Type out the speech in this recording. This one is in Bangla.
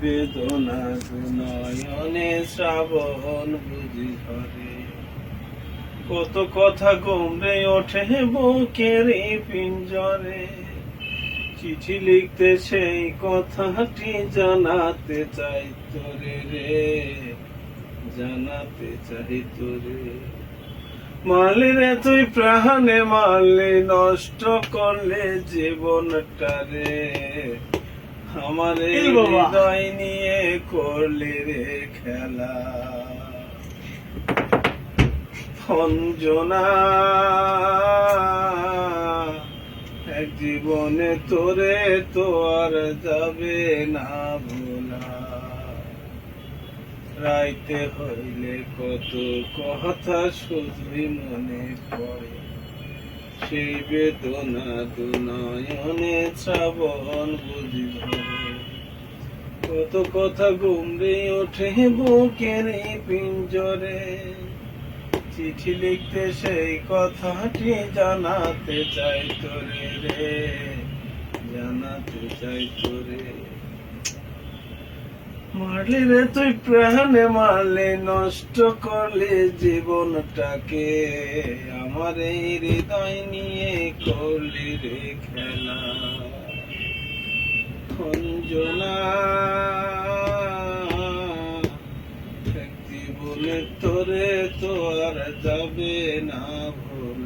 বেদনা নয়নে শ্রাবণ বুঝি ধরে কত কথা গমড়ে ওঠে বুকের পিঞ্জরে। চিঠি লিখতে সেই কথাটি জানাতে চাই তোরে রে, জানাতে চাই তোরে। মারলি রে তুই প্রাণে মারলি নষ্ট করলে জীবনটা রে। আমার হৃদয় নিয়ে করলি রে খেলা। অঞ্জনা এক জীবনে তোরে তো আর যাবে না ভোলা। রাইতে হইলে কত কথা শুধুই মনে পড়ে। সেই বেদনা দুনয়নে শ্রাবণ বুঝি কত কথা গুমড়ে ওঠে বুকের পিঞ্জরে। চিঠি লিখতে সেই কথাটি জানাতে চাই তোরে রে, জানাতে চাই তোরে। মারলি রে তুই প্রাণে মারলে নষ্ট করলে জীবনটাকে আমার এই হৃদয় নিয়ে করলি রে খেলা খঞ্জনা জীবনে তোরে তো আর যাবে না ভোল।